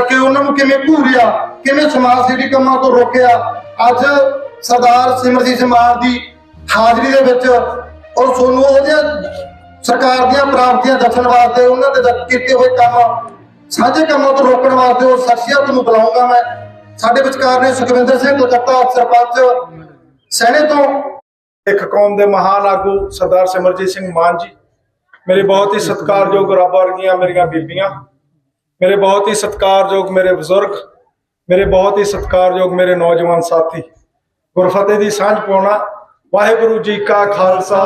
ਕਿਵੇਂ ਘੂਰਿਆ ਕਿਵੇਂ ਸਮਾਜ ਸੇਵੀ ਕੰਮਾਂ ਤੋਂ ਰੋਕਿਆ। ਅੱਜ ਸਰਦਾਰ ਸਿਮਰਜੀਤ ਸਿੰਘ ਮਾਨ ਦੀ ਹਾਜ਼ਰੀ ਦੇ ਵਿੱਚ ਔਰ ਤੁਹਾਨੂੰ ਉਹਦੀਆਂ ਸਰਕਾਰ ਦੀਆਂ ਪ੍ਰਾਪਤੀਆਂ ਦੱਸਣ ਵਾਸਤੇ, ਉਹਨਾਂ ਦੇ ਕੀਤੇ ਹੋਏ ਕੰਮ, ਸਾਂਝੇ ਕੰਮਾਂ ਤੋਂ ਰੋਕਣ ਵਾਸਤੇ ਉਹ ਸ਼ਖਸੀਅਤ ਨੂੰ ਬੁਲਾਉਂਗਾ ਮੈਂ। ਸਾਡੇ ਵਿਚਕਾਰ ਨੇ ਸੁਖਵਿੰਦਰ ਸਿੰਘ ਕਲਕੱਤਾ ਸਰਪੰਚ ਸੈਣੇ ਤੋਂ ਸਿੱਖ ਕੌਮ ਦੇ ਮਹਾਨ ਆਗੂ ਸਰਦਾਰ ਸਿਮਰਜੀਤ ਸਿੰਘ ਮਾਨ ਜੀ, ਮੇਰੇ ਬਹੁਤ ਹੀ ਸਤਿਕਾਰਯੋਗ ਰੱਬ ਵਰਗੀਆਂ ਮੇਰੀਆਂ ਬੀਬੀਆਂ ਮੇਰੇ ਬਹੁਤ ਹੀ ਸਤਿਕਾਰਯੋਗ ਮੇਰੇ ਬਜ਼ੁਰਗ, ਮੇਰੇ ਬਹੁਤ ਹੀ ਸਤਿਕਾਰਯੋਗ ਮੇਰੇ ਨੌਜਵਾਨ ਸਾਥੀ, ਗੁਰਫਤਿਹ ਦੀ ਸਾਂਝ ਪਾਉਣਾ, ਵਾਹਿਗੁਰੂ ਜੀ ਕਾ ਖਾਲਸਾ,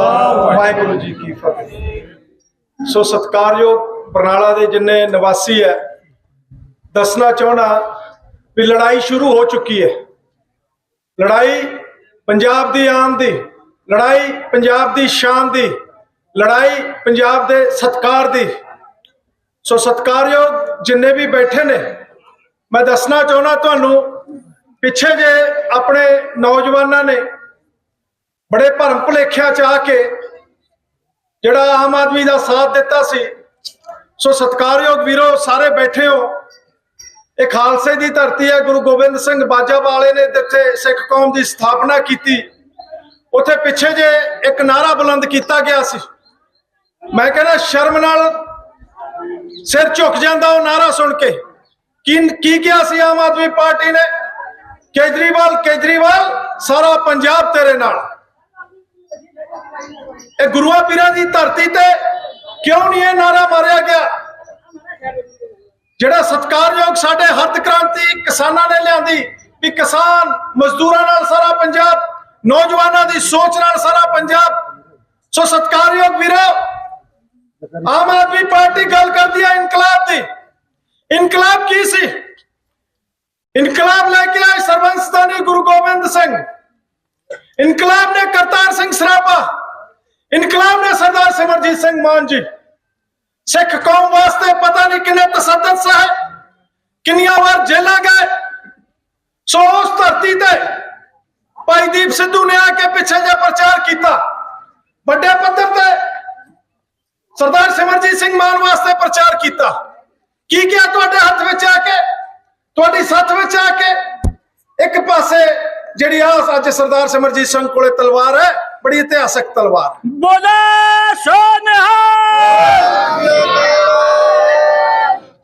ਵਾਹਿਗੁਰੂ ਜੀ ਕੀ ਫਤਿਹ। ਸੋ ਸਤਿਕਾਰਯੋਗ ਬਰਨਾਲਾ ਦੇ ਜਿੰਨੇ ਨਿਵਾਸੀ ਹੈ, ਦੱਸਣਾ ਚਾਹਣਾ ਵੀ ਲੜਾਈ ਸ਼ੁਰੂ ਹੋ ਚੁੱਕੀ ਹੈ। ਲੜਾਈ ਪੰਜਾਬ ਦੀ ਆਮ ਦੀ, ਲੜਾਈ ਪੰਜਾਬ ਦੀ ਸ਼ਾਨ ਦੀ, ਲੜਾਈ ਪੰਜਾਬ ਦੇ ਸਤਕਾਰ ਦੀ ਸੋ ਸਤਕਾਰਯੋਗ ਜਿੰਨੇ ਵੀ ਬੈਠੇ ਨੇ, ਮੈਂ ਦੱਸਣਾ ਚਾਹੁੰਦਾ ਤੁਹਾਨੂੰ, ਪਿੱਛੇ ਜੇ ਆਪਣੇ ਨੌਜਵਾਨਾਂ ਨੇ ਬੜੇ ਭਰਮ ਭੁਲੇਖਿਆਂ ਚ ਆ ਕੇ ਜਿਹੜਾ ਆਮ ਆਦਮੀ ਦਾ ਸਾਥ ਦਿੱਤਾ ਸੀ, ਸੋ ਸਤਕਾਰਯੋਗ ਵੀਰੋ, ਸਾਰੇ ਬੈਠੇ ਹੋ। ਇਹ ਖਾਲਸੇ ਦੀ ਧਰਤੀ ਹੈ, ਗੁਰੂ ਗੋਬਿੰਦ ਸਿੰਘ ਬਾਜਾ ਵਾਲੇ ਨੇ ਜਿੱਥੇ ਸਿੱਖ ਕੌਮ ਦੀ ਸਥਾਪਨਾ ਕੀਤੀ, ਉੱਥੇ ਪਿੱਛੇ ਜੇ ਇੱਕ ਨਾਰਾ ਬੁਲੰਦ ਕੀਤਾ ਗਿਆ ਸੀ। ਮੈਂ ਕਹਿੰਦਾ ਸ਼ਰਮ ਨਾਲ ਸਿਰ ਝੁਕ ਜਾਂਦਾ ਉਹ ਨਾਰਾ ਸੁਣ ਕੇ। ਕੀ ਕੀ ਕਿਹਾ ਸੀ ਆਮ ਆਦਮੀ ਪਾਰਟੀ ਨੇ? ਕੇਜਰੀਵਾਲ ਕੇਜਰੀਵਾਲ, ਸਾਰਾ ਪੰਜਾਬ ਤੇਰੇ ਨਾਲ। ਇਹ ਗੁਰੂਆਂ ਪੀਰਾਂ ਦੀ ਧਰਤੀ ਤੇ ਕਿਉਂ ਨਹੀਂ ਇਹ ਨਾਰਾ ਮਾਰਿਆ ਗਿਆ? ਜਿਹੜਾ ਸਤਕਾਰਯੋਗ ਸਾਡੇ ਹੱਥ ਕ੍ਰਾਂਤੀ ਕਿਸਾਨਾਂ ਨੇ ਲਿਆਂਦੀ ਵੀ ਕਿਸਾਨ ਮਜ਼ਦੂਰਾਂ ਨਾਲ ਸਾਰਾ ਪੰਜਾਬ, ਨੌਜਵਾਨਾਂ ਦੀ ਸੋਚ ਨਾਲ ਸਾਰਾ ਪੰਜਾਬ। ਸੋ ਸਤਕਾਰਯੋਗ ਵੀਰੋ ਆਮ ਆਦਮੀ ਪਾਰਟੀ ਗੱਲ ਕਰਦੀ ਹੈ ਇਨਕਲਾਬ ਦੀ ਇਨਕਲਾਬ ਕੀ ਸੀ ਇਨਕਲਾਬ ਲੈ ਕੇ ਆਏ ਸਰਬੰਸਤਾਨੀ ਗੁਰੂ ਗੋਬਿੰਦ ਸਿੰਘ ਇਨਕਲਾਬ ਨੇ ਕਰਤਾਰ ਸਿੰਘ ਸਰਾਭਾ ਇਨਕਲਾਬ ਨੇ ਸਰਦਾਰ ਸਿਮਰਜੀਤ ਸਿੰਘ ਮਾਨ ਜੀ ਸਿੱਖ ਕੌਮ ਵਾਸਤੇ ਪਤਾ ਨਹੀਂ ਕਿੰਨੇ ਤਸੱਦਦ ਸਹਿ ਕਿੰਨੀਆਂ ਵਾਰ ਜੇਲਾਂ ਗਏ ਸੋ ਉਸ ਧਰਤੀ ਤੇ ਭਾਈ ਦੀਪ ਸਿੱਧੂ ਨੇ ਆ ਕੇ ਪਿੱਛੇ ਜਿਹਾ ਪ੍ਰਚਾਰ ਕੀਤਾ ਵੱਡੇ ਪੱਧਰ ਤੇ ਸਰਦਾਰ ਸਿਮਰਜੀਤ ਸਿੰਘ ਮਾਨ ਵਾਸਤੇ ਪ੍ਰਚਾਰ ਕੀਤਾ। ਕੀ ਕਿਹਾ ਤੁਹਾਡੇ ਹੱਥ ਵਿੱਚ ਆ ਕੇ? ਤੁਹਾਡੀ ਸੱਥ ਵਿੱਚ ਆ ਕੇ? ਇੱਕ ਪਾਸੇ ਜਿਹੜੀ ਆ ਅੱਜ ਸਰਦਾਰ ਸਿਮਰਜੀਤ ਸਿੰਘ ਕੋਲੇ ਤਲਵਾਰ ਹੈ ਬੜੀ ਇਤਿਹਾਸਕ ਤਲਵਾਰ। ਬੋਲੇ ਸੋਨਿਹਾ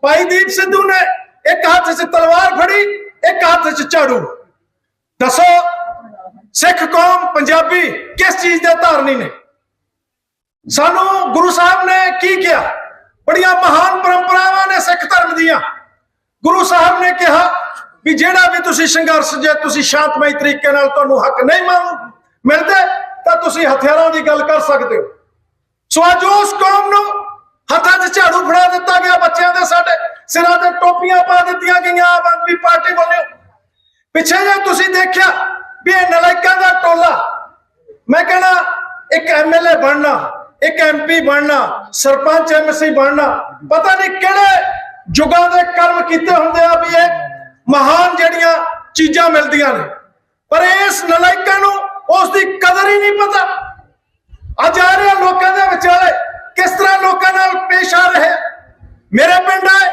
ਭਾਈ ਦੀਪ ਸਿੱਧੂ ਨੇ ਇੱਕ ਹੱਥ 'ਚ ਤਲਵਾਰ ਫੜੀ ਇੱਕ ਹੱਥ 'ਚ ਝਾੜੂ। ਦੱਸੋ ਸਿੱਖ ਕੌਮ ਪੰਜਾਬੀ ਕਿਸ ਚੀਜ਼ ਦੇ ਧਾਰਨੀ ਨੇ? ਸਾਨੂੰ ਗੁਰੂ ਸਾਹਿਬ ਨੇ ਕੀ ਕਿਹਾ? ਬੜੀਆਂ ਮਹਾਨ ਪਰੰਪਰਾਵਾਂ ਨੇ ਸਿੱਖ ਧਰਮ ਦੀਆਂ। ਗੁਰੂ ਸਾਹਿਬ ਨੇ ਕਿਹਾ ਵੀ ਜਿਹੜਾ ਵੀ ਤੁਸੀਂ ਸੰਘਰਸ਼ ਜੇ ਤੁਸੀਂ ਸ਼ਾਂਤਮਈ ਤਰੀਕੇ ਨਾਲ ਤੁਹਾਨੂੰ ਹੱਕ ਨਹੀਂ ਮੰਗ ਮਿਲਦੇ, ਤਾਂ ਤੁਸੀਂ ਹਥਿਆਰਾਂ ਦੀ ਗੱਲ ਕਰ ਸਕਦੇ ਹੋ। ਸੋ ਅੱਜ ਉਸ ਕੌਮ ਨੂੰ ਹੱਥਾਂ 'ਚ ਝਾੜੂ ਫੜਾ ਦਿੱਤਾ ਗਿਆ ਬੱਚਿਆਂ ਦੇ ਸਾਡੇ। ਸਿਰਾਂ ਤੇ ਟੋਪੀਆਂ ਪਾ ਦਿੱਤੀਆਂ ਗਈਆਂ ਆਮ ਆਦਮੀ ਪਾਰਟੀ ਵੱਲੋਂ। ਪਿੱਛੇ ਜੇ ਤੁਸੀਂ ਦੇਖਿਆ ਵੀ ਇਹ ਨਲਾਇਕਾਂ ਦਾ ਟੋਲਾ, ਮੈਂ ਕਹਿੰਦਾ ਇੱਕ ਐਮਐਲਏ ਬਣਨਾ ਇੱਕ ਐਮਪੀ ਬਣਨਾ, ਸਰਪੰਚ ਐਮਸੀ ਬਣਨਾ, ਪਤਾ ਨਹੀਂ ਕਿਹੜੇ ਜੁਗਾਂ ਦੇ ਕਰਮ ਕੀਤੇ ਹੁੰਦੇ ਆ ਵੀ ਇਹ ਮਹਾਨ ਜਿਹੜੀਆਂ ਚੀਜ਼ਾਂ ਮਿਲਦੀਆਂ ਨੇ। ਪਰ ਇਸ ਨਲਾਇਕਾਂ ਨੂੰ ਉਸ ਦੀ ਕਦਰ ਹੀ ਨਹੀਂ ਪਤਾ। ਅੱਜ ਆ ਰਹੇ ਲੋਕਾਂ ਦੇ ਵਿਚਾਲੇ, ਕਿਸ ਤਰ੍ਹਾਂ ਲੋਕਾਂ ਨਾਲ ਪੇਸ਼ ਆ ਰਹੇ? ਮੇਰੇ ਪਿੰਡ ਆਏ,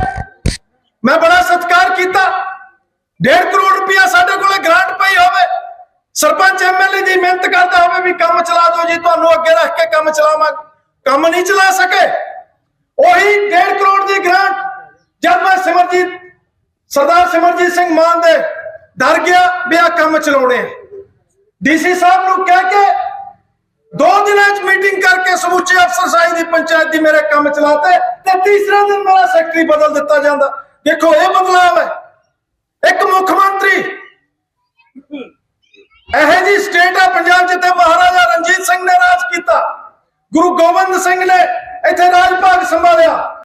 ਮੈਂ ਬੜਾ ਸਤਿਕਾਰ ਕੀਤਾ। ਡੇਢ ਕਰੋੜ ਰੁਪਇਆ ਸਾਡੇ ਕੋਲੇ ਗ੍ਰਾਂਟ ਪਈ ਹੋਵੇ ਸਰਪੰਚ ਐਮਐਲਏ ਦੀ ਮਿਹਨਤ ਕਰਦਾ ਹੋਵੇ ਵੀ ਕੰਮ ਚਲਾ ਦਿਓ ਜੀ, ਤੁਹਾਨੂੰ ਅੱਗੇ ਰੱਖ ਕੇ ਕੰਮ ਚਲਾਵਾਂਗੇ ਕੰਮ ਨਹੀਂ ਚਲਾ ਸਕੇ। ਉਹੀ 1.5 ਕਰੋੜ ਦੀ ਗ੍ਰਾਂਟ ਜਦ ਮੈਂ ਸਿਮਰਜੀਤ, ਸਰਦਾਰ ਸਿਮਰਜੀਤ ਸਿੰਘ ਮਾਨ ਦੇ ਡਰ ਗਿਆ ਵੀ ਆ ਕੰਮ ਚਲਾਉਣੇ ਡੀਸੀ ਸਾਹਿਬ ਨੂੰ ਕਹਿ ਕੇ ਦੋ ਦਿਨਾਂ ਚ ਮੀਟਿੰਗ ਕਰਕੇ ਸਮੁੱਚੇ ਅਫਸਰਸ਼ਾਹੀ ਦੀ ਪੰਚਾਇਤ ਦੀ ਮੇਰੇ ਕੰਮ ਚਲਾਤੇ ਤੇ ਤੀਸਰਾ ਦਿਨ ਮੇਰਾ ਸੈਕਟਰੀ ਬਦਲ ਦਿੱਤਾ ਜਾਂਦਾ। ਦੇਖੋ, ਇਹ ਬਦਲਾਵ ਹੈ। ਇੱਕ ਮੁੱਖ ਮੰਤਰੀ ਇਹ ਜੀ ਸਟੇਟ ਆ ਪੰਜਾਬ ਜਿੱਥੇ ਮਹਾਰਾਜਾ ਰਣਜੀਤ ਸਿੰਘ ਨੇ ਰਾਜ ਕੀਤਾ। ਗੁਰੂ ਗੋਬਿੰਦ ਸਿੰਘ ਨੇ ਇੱਥੇ ਰਾਜ ਭਾਗ ਸੰਭਾਲਿਆ।